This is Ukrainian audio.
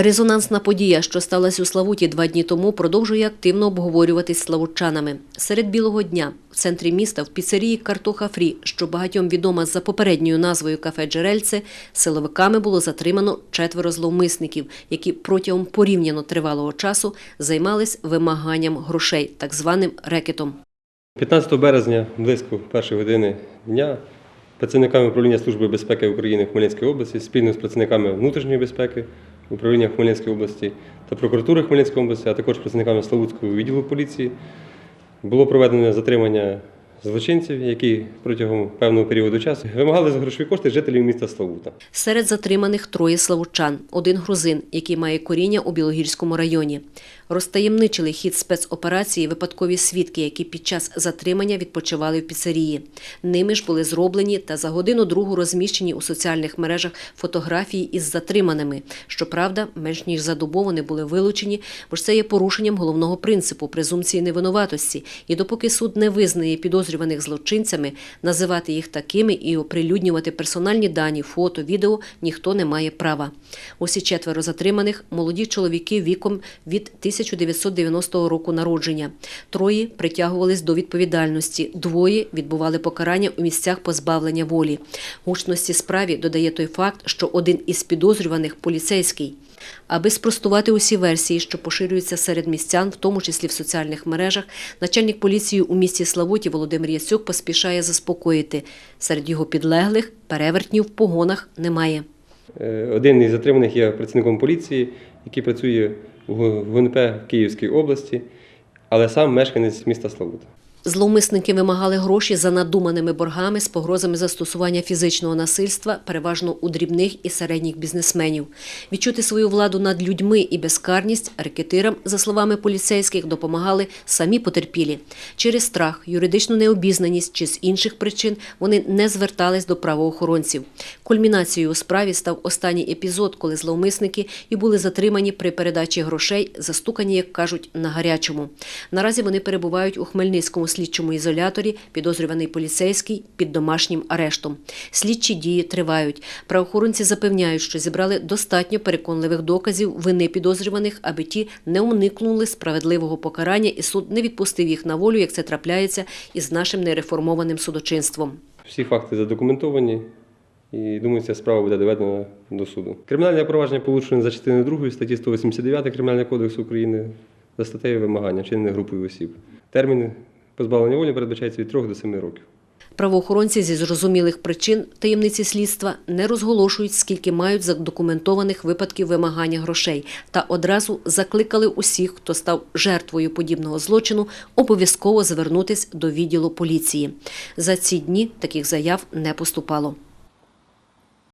Резонансна подія, що сталася у Славуті два дні тому, продовжує активно обговорюватись славутчанами. Серед білого дня в центрі міста в піцерії Картоха Фрі, що багатьом відома за попередньою назвою кафе Джерельце, силовиками було затримано четверо зловмисників, які протягом порівняно тривалого часу займались вимаганням грошей, так званим рекетом. 15 березня близько першої години дня працівниками управління Служби безпеки України в Хмельницькій області спільно з працівниками внутрішньої безпеки управління Хмельницької області та прокуратури Хмельницької області, а також працівниками Славутського відділу поліції було проведено затримання злочинців, які протягом певного періоду часу вимагали за грошові кошти жителів міста Славута. Серед затриманих троє славучан, один грузин, який має коріння у Білогірському районі. Розтаємничили хід спецоперації випадкові свідки, які під час затримання відпочивали в піцерії. Ними ж були зроблені та за годину другу розміщені у соціальних мережах фотографії із затриманими. Щоправда, менш ніж за добу вони були вилучені, бо ж це є порушенням головного принципу презумпції невинуватості. І допоки суд не визнає підозрюваних злочинцями, називати їх такими і оприлюднювати персональні дані, фото, відео ніхто не має права. Усі четверо затриманих молоді чоловіки віком від 1990 року народження. Троє притягувались до відповідальності, двоє відбували покарання у місцях позбавлення волі. Гучності справі додає той факт, що один із підозрюваних поліцейський. Аби спростувати усі версії, що поширюються серед містян, в тому числі в соціальних мережах, начальник поліції у місті Славуті Володимир Яцюк поспішає заспокоїти. Серед його підлеглих перевертнів в погонах немає. Е, Один із затриманих є працівником поліції, який працює у ГУНП в Київській області, але сам мешканець міста Славута. Зловмисники вимагали гроші за надуманими боргами з погрозами застосування фізичного насильства, переважно у дрібних і середніх бізнесменів. Відчути свою владу над людьми і безкарність рекетирам, за словами поліцейських, допомагали самі потерпілі. Через страх, юридичну необізнаність чи з інших причин вони не звертались до правоохоронців. Кульмінацією у справі став останній епізод, коли зловмисники і були затримані при передачі грошей, застукані, як кажуть, на гарячому. Наразі вони перебувають у Хмельницькому слідчому ізоляторі, підозрюваний поліцейський під домашнім арештом. Слідчі дії тривають. Правоохоронці запевняють, що зібрали достатньо переконливих доказів вини підозрюваних, аби ті не уникнули справедливого покарання, і суд не відпустив їх на волю, як це трапляється із нашим нереформованим судочинством. Всі факти задокументовані, і думаю, ця справа буде доведена до суду. Кримінальне провадження получено за частиною 2 статті 189 Кримінального кодексу України за статтею вимагання, вчинене групою осіб. Термін позбавлення волі передбачається від 3 до 7 років. Правоохоронці зі зрозумілих причин таємниці слідства не розголошують, скільки мають задокументованих випадків вимагання грошей, та одразу закликали усіх, хто став жертвою подібного злочину, обов'язково звернутись до відділу поліції. За ці дні таких заяв не поступало.